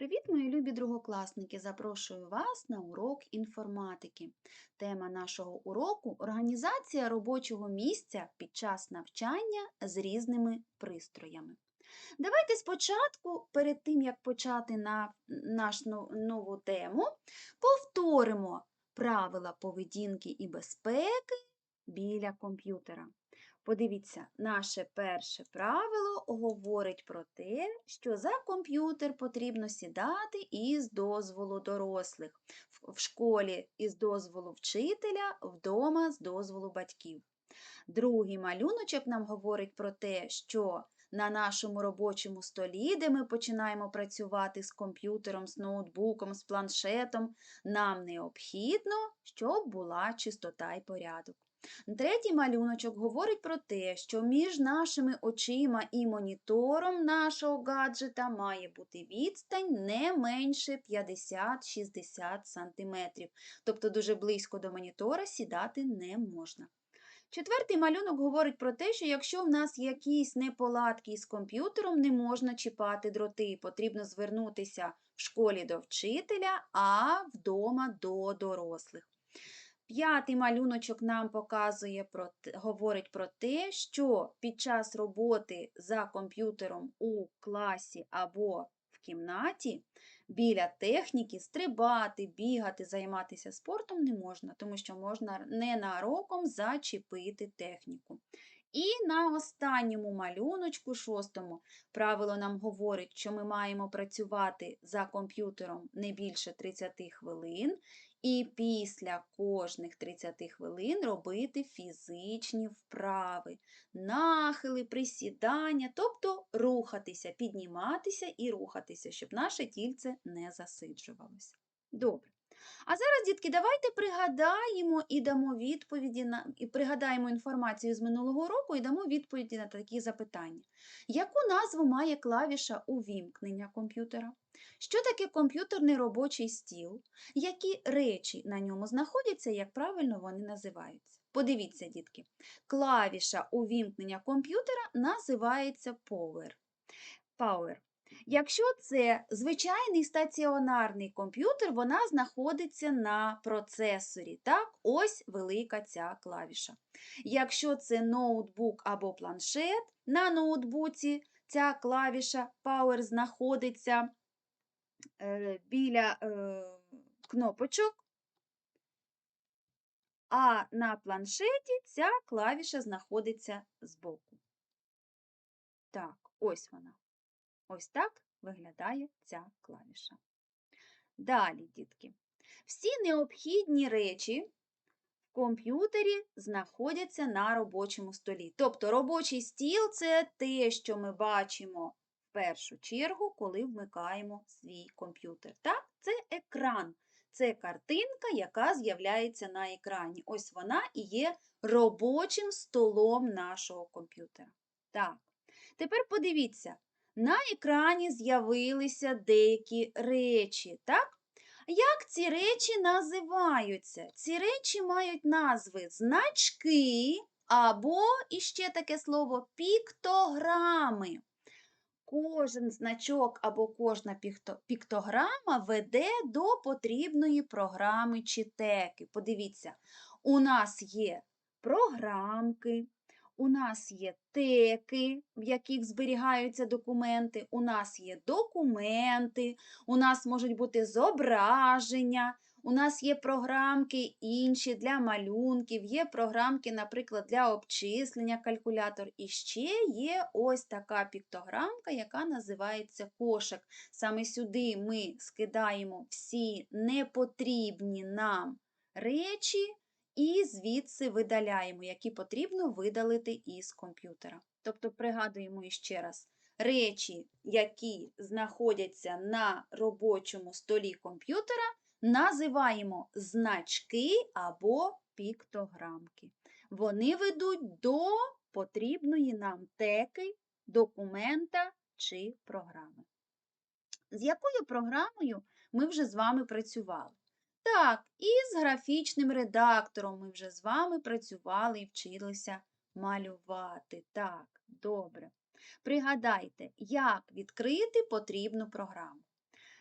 Привіт, мої любі другокласники! Запрошую вас на урок інформатики. Тема нашого уроку організація робочого місця під час навчання з різними пристроями. Давайте спочатку, перед тим як почати на нашу нову тему, повторимо правила поведінки і безпеки біля комп'ютера. Подивіться, наше перше правило говорить про те, що за комп'ютер потрібно сідати із дозволу дорослих, в школі із дозволу вчителя, вдома з дозволу батьків. Другий малюночок нам говорить про те, що на нашому робочому столі, де ми починаємо працювати з комп'ютером, з ноутбуком, з планшетом, нам необхідно, щоб була чистота і порядок. Третій малюночок говорить про те, що між нашими очима і монітором нашого гаджета має бути відстань не менше 50-60 см. Тобто дуже близько до монітора сідати не можна. Четвертий малюнок говорить про те, що якщо в нас якісь неполадки з комп'ютером, не можна чіпати дроти, потрібно звернутися в школі до вчителя, а вдома до дорослих. П'ятий малюночок нам показує про говорить про те, що під час роботи за комп'ютером у класі або в кімнаті біля техніки стрибати, бігати, займатися спортом не можна, тому що можна ненароком зачепити техніку. І на останньому малюночку, шостому, правило нам говорить, що ми маємо працювати за комп'ютером не більше 30 хвилин, і після кожних 30 хвилин робити фізичні вправи, нахили, присідання, тобто рухатися, підніматися і рухатися, щоб наше тільце не засиджувалося. Добре. А зараз, дітки, давайте пригадаємо і дамо відповіді на і пригадаємо інформацію з минулого року і дамо відповіді на такі запитання. Яку назву має клавіша увімкнення комп'ютера? Що таке комп'ютерний робочий стіл? Які речі на ньому знаходяться, як правильно вони називаються? Подивіться, дітки, клавіша увімкнення комп'ютера називається Power. Power. Якщо це звичайний стаціонарний комп'ютер, вона знаходиться на процесорі. Так, ось велика ця клавіша. Якщо це ноутбук або планшет, на ноутбуці ця клавіша Power знаходиться е, біля е, кнопочок, а на планшеті ця клавіша знаходиться збоку. Так, ось вона. Ось так виглядає ця клавіша. Далі, дітки, всі необхідні речі в комп'ютері знаходяться на робочому столі. Тобто робочий стіл це те, що ми бачимо в першу чергу, коли вмикаємо свій комп'ютер. Так, Це екран, це картинка, яка з'являється на екрані. Ось вона і є робочим столом нашого комп'ютера. Так, тепер подивіться на екрані з'явилися деякі речі. так? Як ці речі називаються? Ці речі мають назви значки або, іще таке слово, піктограми. Кожен значок або кожна піктограма веде до потрібної програми чи теки. Подивіться, у нас є програмки, у нас є теки, в яких зберігаються документи, у нас є документи, у нас можуть бути зображення, у нас є програмки інші для малюнків, є програмки, наприклад, для обчислення калькулятор. І ще є ось така піктограмка, яка називається кошик. Саме сюди ми скидаємо всі непотрібні нам речі і звідси видаляємо, які потрібно видалити із комп'ютера. Тобто, пригадуємо іще раз, речі, які знаходяться на робочому столі комп'ютера, називаємо значки або піктограмки. Вони ведуть до потрібної нам теки, документа чи програми. З якою програмою ми вже з вами працювали? Так, і з графічним редактором ми вже з вами працювали і вчилися малювати. Так, добре. Пригадайте, як відкрити потрібну програму.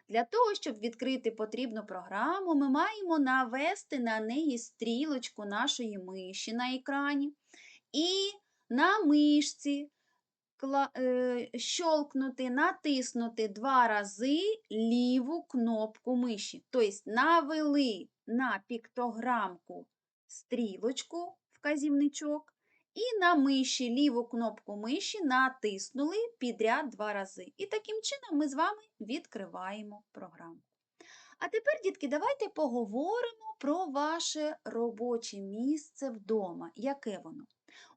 Для того, щоб відкрити потрібну програму, ми маємо навести на неї стрілочку нашої миші на екрані і на мишці щолкнути, натиснути два рази ліву кнопку миші. Тобто навели на піктограмку стрілочку, вказівничок, і на миші ліву кнопку миші натиснули підряд два рази. І таким чином ми з вами відкриваємо програму. А тепер, дітки, давайте поговоримо про ваше робоче місце вдома. Яке воно?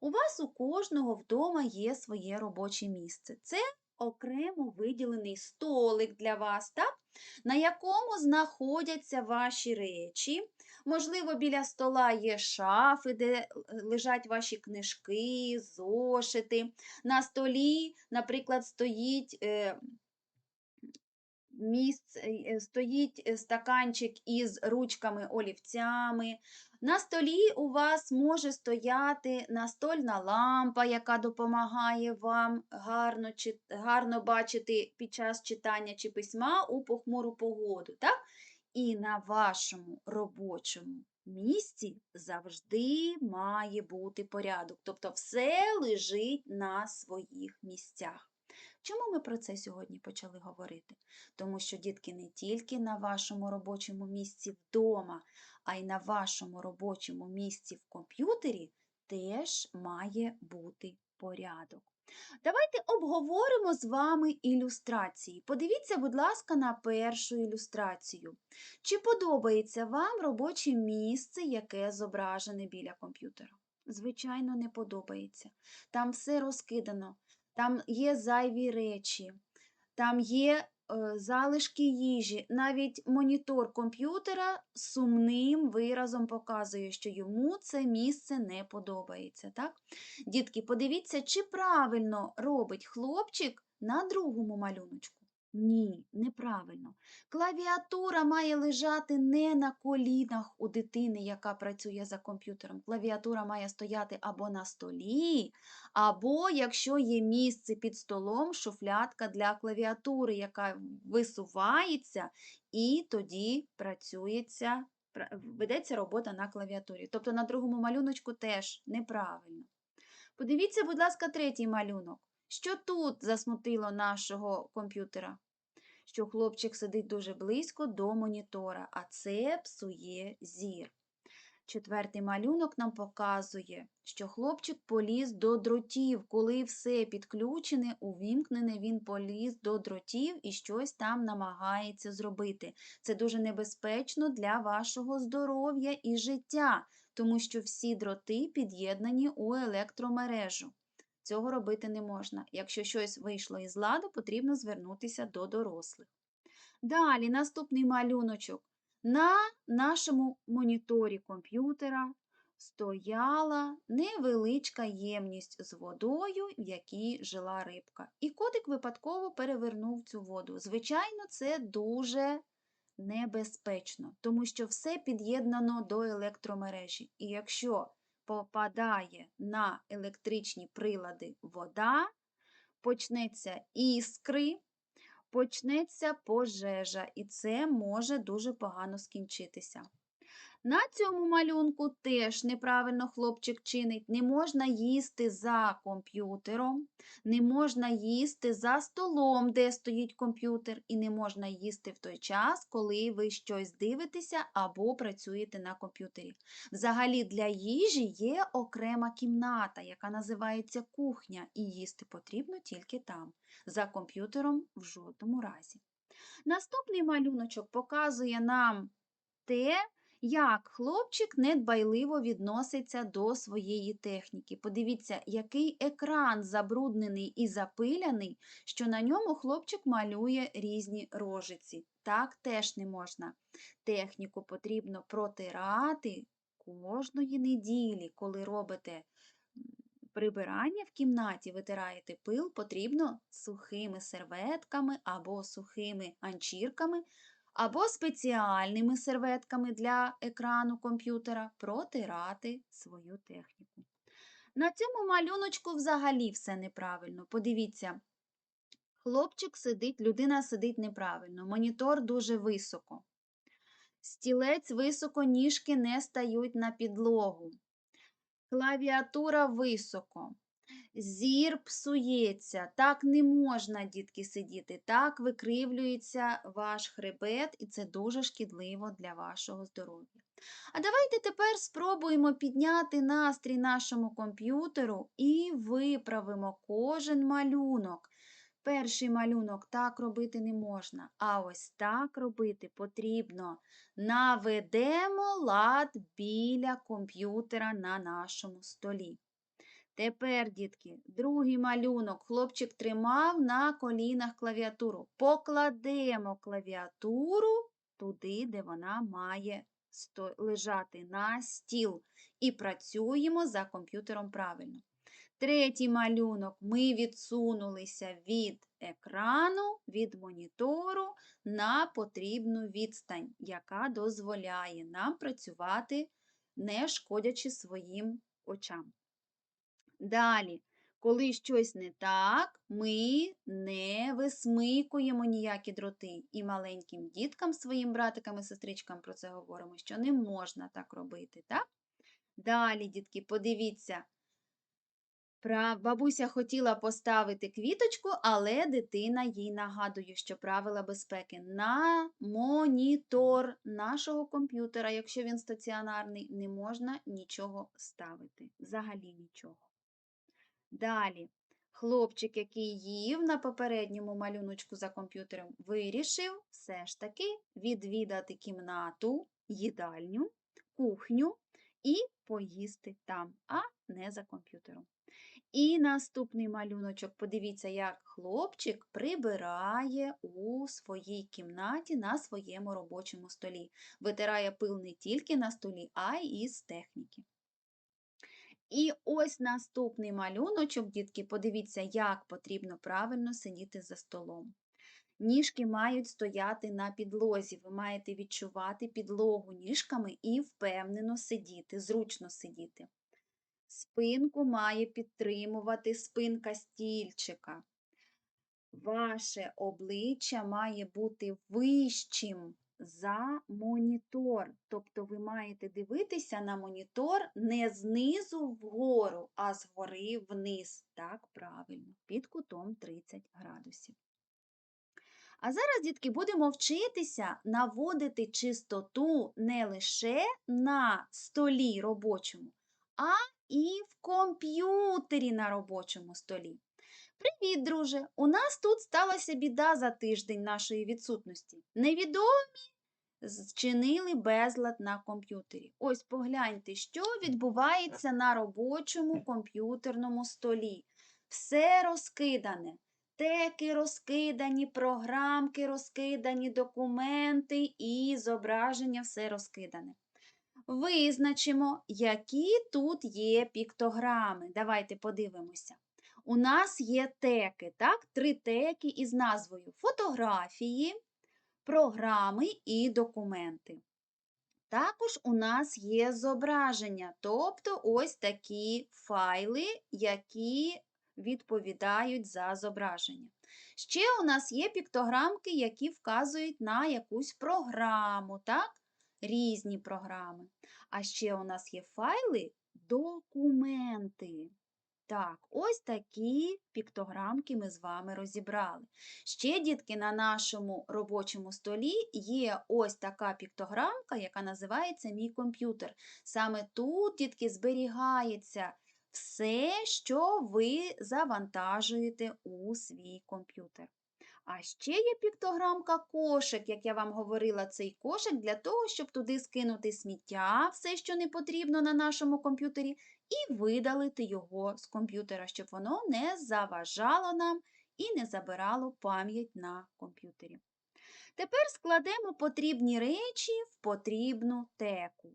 У вас у кожного вдома є своє робоче місце. Це окремо виділений столик для вас, так? на якому знаходяться ваші речі. Можливо, біля стола є шафи, де е, лежать ваші книжки, зошити. На столі, наприклад, стоїть е, місць, е, стоїть е, стаканчик із ручками олівцями. На столі у вас може стояти настольна лампа, яка допомагає вам гарно, гарно бачити під час читання чи письма у похмуру погоду. Так? І на вашому робочому місці завжди має бути порядок. Тобто все лежить на своїх місцях. Чому ми про це сьогодні почали говорити? Тому що дітки не тільки на вашому робочому місці вдома, а й на вашому робочому місці в комп'ютері теж має бути порядок. Давайте обговоримо з вами ілюстрації. Подивіться, будь ласка, на першу ілюстрацію. Чи подобається вам робоче місце, яке зображене біля комп'ютера? Звичайно, не подобається. Там все розкидано, там є зайві речі, там є е, залишки їжі. Навіть монітор комп'ютера сумним виразом показує, що йому це місце не подобається. Так? Дітки, подивіться, чи правильно робить хлопчик на другому малюночку. Ні, неправильно. Клавіатура має лежати не на колінах у дитини, яка працює за комп'ютером. Клавіатура має стояти або на столі, або, якщо є місце під столом, шуфлядка для клавіатури, яка висувається, і тоді працюється, ведеться робота на клавіатурі. Тобто на другому малюночку теж неправильно. Подивіться, будь ласка, третій малюнок. Що тут засмутило нашого комп'ютера? Що хлопчик сидить дуже близько до монітора, а це псує зір. Четвертий малюнок нам показує, що хлопчик поліз до дротів. Коли все підключене, увімкнене, він поліз до дротів і щось там намагається зробити. Це дуже небезпечно для вашого здоров'я і життя, тому що всі дроти під'єднані у електромережу. Цього робити не можна. Якщо щось вийшло із ладу, потрібно звернутися до дорослих. Далі, наступний малюночок. На нашому моніторі комп'ютера стояла невеличка ємність з водою, в якій жила рибка. І котик випадково перевернув цю воду. Звичайно, це дуже небезпечно, тому що все під'єднано до електромережі. І якщо попадає на електричні прилади вода, почнеться іскри, почнеться пожежа, і це може дуже погано скінчитися. На цьому малюнку теж неправильно хлопчик чинить. Не можна їсти за комп'ютером, не можна їсти за столом, де стоїть комп'ютер, і не можна їсти в той час, коли ви щось дивитеся або працюєте на комп'ютері. Взагалі для їжі є окрема кімната, яка називається кухня, і їсти потрібно тільки там. За комп'ютером в жодному разі. Наступний малюночок показує нам те, як хлопчик недбайливо відноситься до своєї техніки. Подивіться, який екран забруднений і запиляний, що на ньому хлопчик малює різні рожиці. Так теж не можна. Техніку потрібно протирати кожної неділі, коли робите прибирання в кімнаті, витираєте пил, потрібно сухими серветками або сухими анчірками або спеціальними серветками для екрану комп'ютера протирати свою техніку. На цьому малюночку взагалі все неправильно. Подивіться, Хлопчик сидить, людина сидить неправильно, монітор дуже високо. Стілець високо, ніжки не стають на підлогу. Клавіатура високо. Зір псується. Так не можна, дітки, сидіти. Так викривлюється ваш хребет, і це дуже шкідливо для вашого здоров'я. А давайте тепер спробуємо підняти настрій нашому комп'ютеру і виправимо кожен малюнок. Перший малюнок так робити не можна, а ось так робити потрібно. Наведемо лад біля комп'ютера на нашому столі. Тепер, дітки, другий малюнок. Хлопчик тримав на колінах клавіатуру. Покладемо клавіатуру туди, де вона має лежати на стіл. І працюємо за комп'ютером правильно. Третій малюнок. Ми відсунулися від екрану, від монітору на потрібну відстань, яка дозволяє нам працювати, не шкодячи своїм очам. Далі, коли щось не так, ми не висмикуємо ніякі дроти. І маленьким діткам, своїм братикам і сестричкам про це говоримо, що не можна так робити. Так? Далі, дітки, подивіться. Бабуся хотіла поставити квіточку, але дитина їй нагадує, що правила безпеки на монітор нашого комп'ютера, якщо він стаціонарний, не можна нічого ставити. Взагалі нічого. Далі. Хлопчик, який їв на попередньому малюночку за комп'ютером, вирішив все ж таки відвідати кімнату, їдальню, кухню і поїсти там, а не за комп'ютером. І наступний малюночок. Подивіться, як хлопчик прибирає у своїй кімнаті на своєму робочому столі. Витирає пил не тільки на столі, а й із техніки. І ось наступний малюночок, дітки, подивіться, як потрібно правильно сидіти за столом. Ніжки мають стояти на підлозі. Ви маєте відчувати підлогу ніжками і впевнено сидіти, зручно сидіти. Спинку має підтримувати спинка стільчика. Ваше обличчя має бути вищим за монітор. Тобто ви маєте дивитися на монітор не знизу вгору, а згори вниз. Так, правильно, під кутом 30 градусів. А зараз, дітки, будемо вчитися наводити чистоту не лише на столі робочому, а і в комп'ютері на робочому столі. Привіт, друже! У нас тут сталася біда за тиждень нашої відсутності. Невідомі зчинили безлад на комп'ютері. Ось погляньте, що відбувається на робочому комп'ютерному столі. Все розкидане. Теки розкидані, програмки розкидані, документи і зображення все розкидане. Визначимо, які тут є піктограми. Давайте подивимося. У нас є теки, так? Три теки із назвою фотографії, програми і документи. Також у нас є зображення, тобто ось такі файли, які відповідають за зображення. Ще у нас є піктограмки, які вказують на якусь програму, так? Різні програми. А ще у нас є файли документи. Так, ось такі піктограмки ми з вами розібрали. Ще, дітки, на нашому робочому столі є ось така піктограмка, яка називається Мій комп'ютер. Саме тут, дітки, зберігається все, що ви завантажуєте у свій комп'ютер. А ще є піктограмка кошик, як я вам говорила, цей кошик для того, щоб туди скинути сміття, все, що не потрібно на нашому комп'ютері, і видалити його з комп'ютера, щоб воно не заважало нам і не забирало пам'ять на комп'ютері. Тепер складемо потрібні речі в потрібну теку.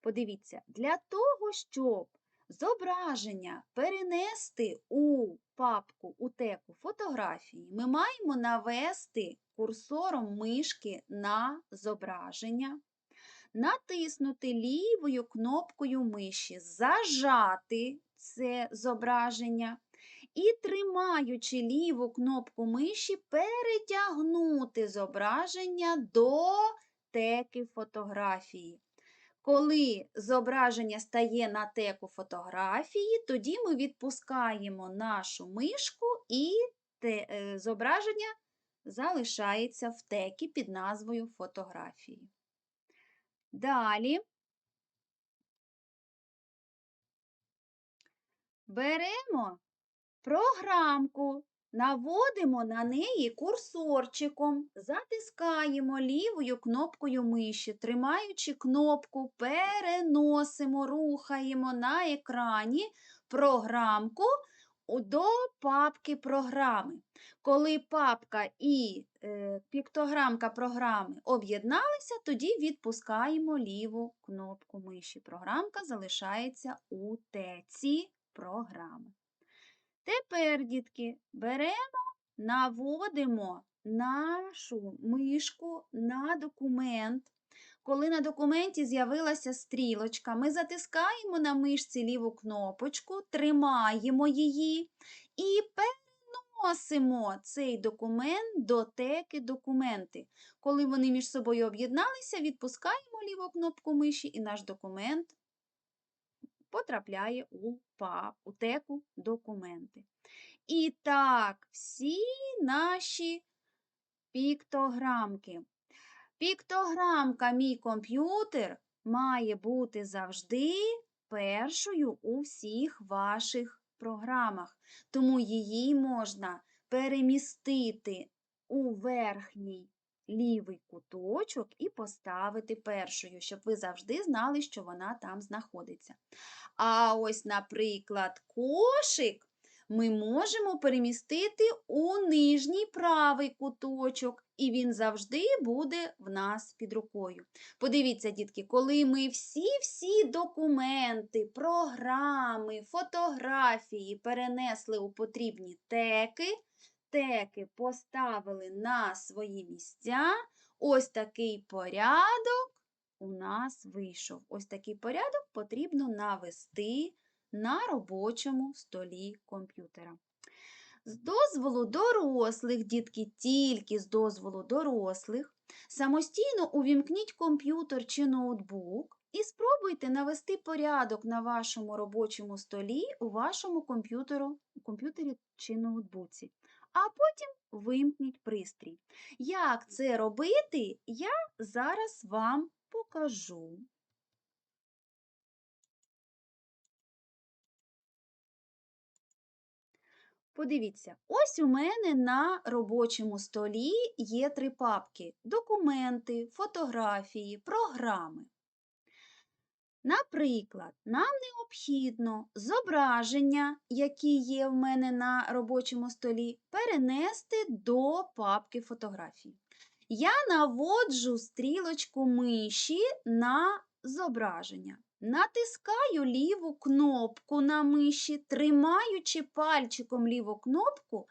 Подивіться, для того, щоб зображення перенести у папку, у теку фотографії, ми маємо навести курсором мишки на зображення, натиснути лівою кнопкою миші, зажати це зображення і, тримаючи ліву кнопку миші, перетягнути зображення до теки фотографії. Коли зображення стає на теку фотографії, тоді ми відпускаємо нашу мишку і те, е, зображення залишається в текі під назвою фотографії. Далі. Беремо програмку, наводимо на неї курсорчиком, затискаємо лівою кнопкою миші, тримаючи кнопку, переносимо, рухаємо на екрані програмку до папки програми. Коли папка і е, піктограмка програми об'єдналися, тоді відпускаємо ліву кнопку миші. Програмка залишається у теці програми. Тепер, дітки, беремо, наводимо нашу мишку на документ. Коли на документі з'явилася стрілочка, ми затискаємо на мишці ліву кнопочку, тримаємо її і переносимо цей документ до теки документи. Коли вони між собою об'єдналися, відпускаємо ліву кнопку миші і наш документ потрапляє у, па, у теку документи. І так, всі наші піктограмки. Піктограмка Мій комп'ютер має бути завжди першою у всіх ваших програмах, тому її можна перемістити у верхній лівий куточок і поставити першою, щоб ви завжди знали, що вона там знаходиться. А ось, наприклад, кошик ми можемо перемістити у нижній правий куточок, і він завжди буде в нас під рукою. Подивіться, дітки, коли ми всі-всі документи, програми, фотографії перенесли у потрібні теки, теки поставили на свої місця, ось такий порядок у нас вийшов. Ось такий порядок потрібно навести на робочому столі комп'ютера. З дозволу дорослих, дітки, тільки з дозволу дорослих, самостійно увімкніть комп'ютер чи ноутбук і спробуйте навести порядок на вашому робочому столі у вашому комп'ютері чи ноутбуці, а потім вимкніть пристрій. Як це робити, я зараз вам покажу. Подивіться, ось у мене на робочому столі є три папки: документи, фотографії, програми. Наприклад, нам необхідно зображення, які є в мене на робочому столі, перенести до папки фотографій. Я наводжу стрілочку миші на зображення. Натискаю ліву кнопку на миші, тримаючи пальчиком ліву кнопку,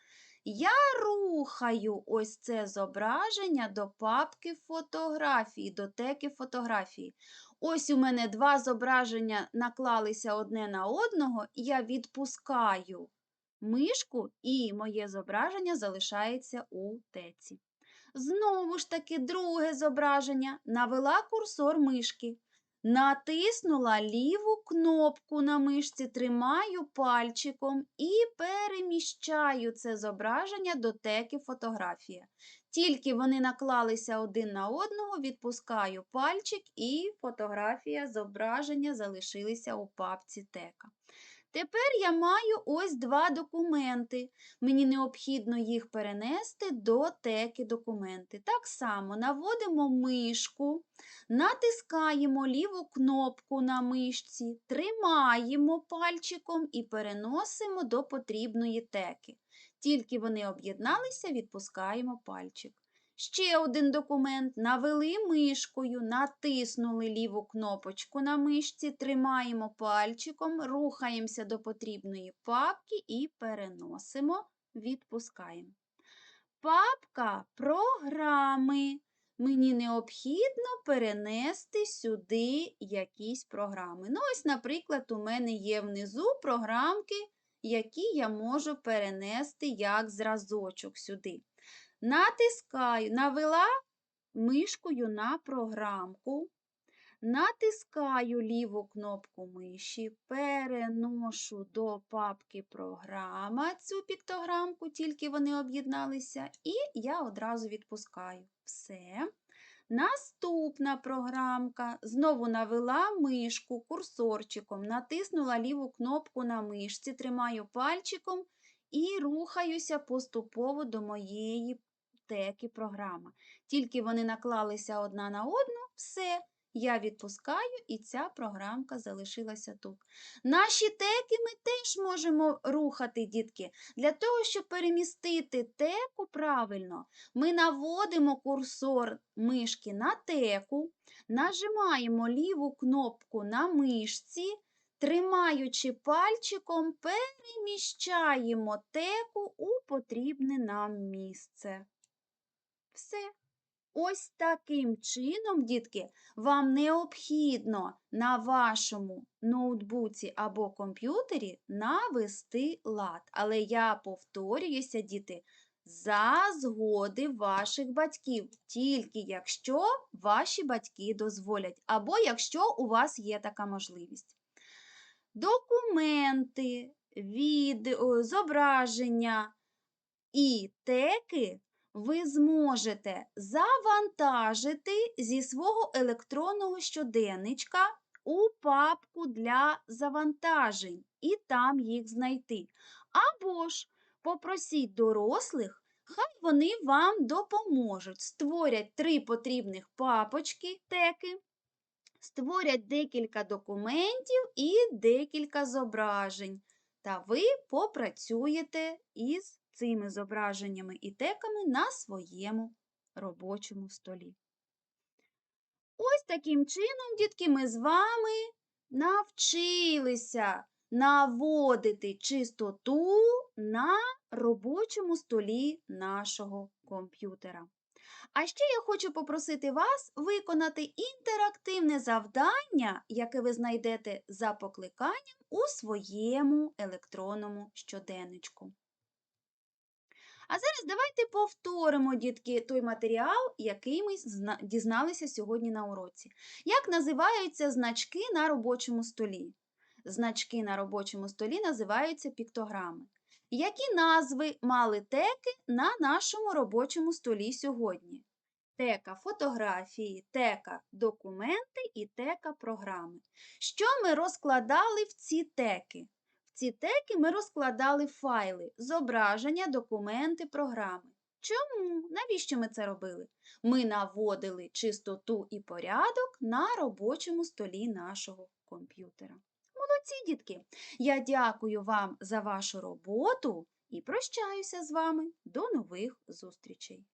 я рухаю ось це зображення до папки фотографії, до теки фотографії. Ось у мене два зображення наклалися одне на одного, і я відпускаю мишку, і моє зображення залишається у теці. Знову ж таки, друге зображення навела курсор мишки. Натиснула ліву кнопку на мишці, тримаю пальчиком і переміщаю це зображення до теки фотографія. Тільки вони наклалися один на одного, відпускаю пальчик і фотографія зображення залишилися у папці тека. Тепер я маю ось два документи. Мені необхідно їх перенести до теки документи. Так само наводимо мишку, натискаємо ліву кнопку на мишці, тримаємо пальчиком і переносимо до потрібної теки. Тільки вони об'єдналися, відпускаємо пальчик. Ще один документ. Навели мишкою, натиснули ліву кнопочку на мишці, тримаємо пальчиком, рухаємося до потрібної папки і переносимо, відпускаємо. Папка програми. Мені необхідно перенести сюди якісь програми. Ну, ось, наприклад, у мене є внизу програмки, які я можу перенести як зразочок сюди. Натискаю, навела мишкою на програмку, натискаю ліву кнопку миші, переношу до папки програма цю піктограмку, тільки вони об'єдналися, і я одразу відпускаю. Все. Наступна програмка. Знову навела мишку курсорчиком, натиснула ліву кнопку на мишці, тримаю пальчиком і рухаюся поступово до моєї теки програма. Тільки вони наклалися одна на одну, все, я відпускаю, і ця програмка залишилася тут. Наші теки ми теж можемо рухати, дітки. Для того, щоб перемістити теку правильно, ми наводимо курсор мишки на теку, нажимаємо ліву кнопку на мишці, тримаючи пальчиком, переміщаємо теку у потрібне нам місце. Все. Ось таким чином, дітки, вам необхідно на вашому ноутбуці або комп'ютері навести лад. Але я повторююся, діти, за згоди ваших батьків, тільки якщо ваші батьки дозволять, або якщо у вас є така можливість. Документи, відео, зображення і теки ви зможете завантажити зі свого електронного щоденничка у папку для завантажень і там їх знайти. Або ж попросіть дорослих, хай вони вам допоможуть. Створять три потрібних папочки теки, створять декілька документів і декілька зображень. Та ви попрацюєте із цими зображеннями і теками на своєму робочому столі. Ось таким чином, дітки, ми з вами навчилися наводити чистоту на робочому столі нашого комп'ютера. А ще я хочу попросити вас виконати інтерактивне завдання, яке ви знайдете за покликанням у своєму електронному щоденничку. А зараз давайте повторимо, дітки, той матеріал, який ми дізналися сьогодні на уроці. Як називаються значки на робочому столі? Значки на робочому столі називаються піктограми. Які назви мали теки на нашому робочому столі сьогодні? Тека фотографії, тека документи і тека програми. Що ми розкладали в ці теки? Ці теки ми розкладали файли, зображення, документи, програми. Чому? Навіщо ми це робили? Ми наводили чистоту і порядок на робочому столі нашого комп'ютера. Молодці, дітки! Я дякую вам за вашу роботу і прощаюся з вами. До нових зустрічей!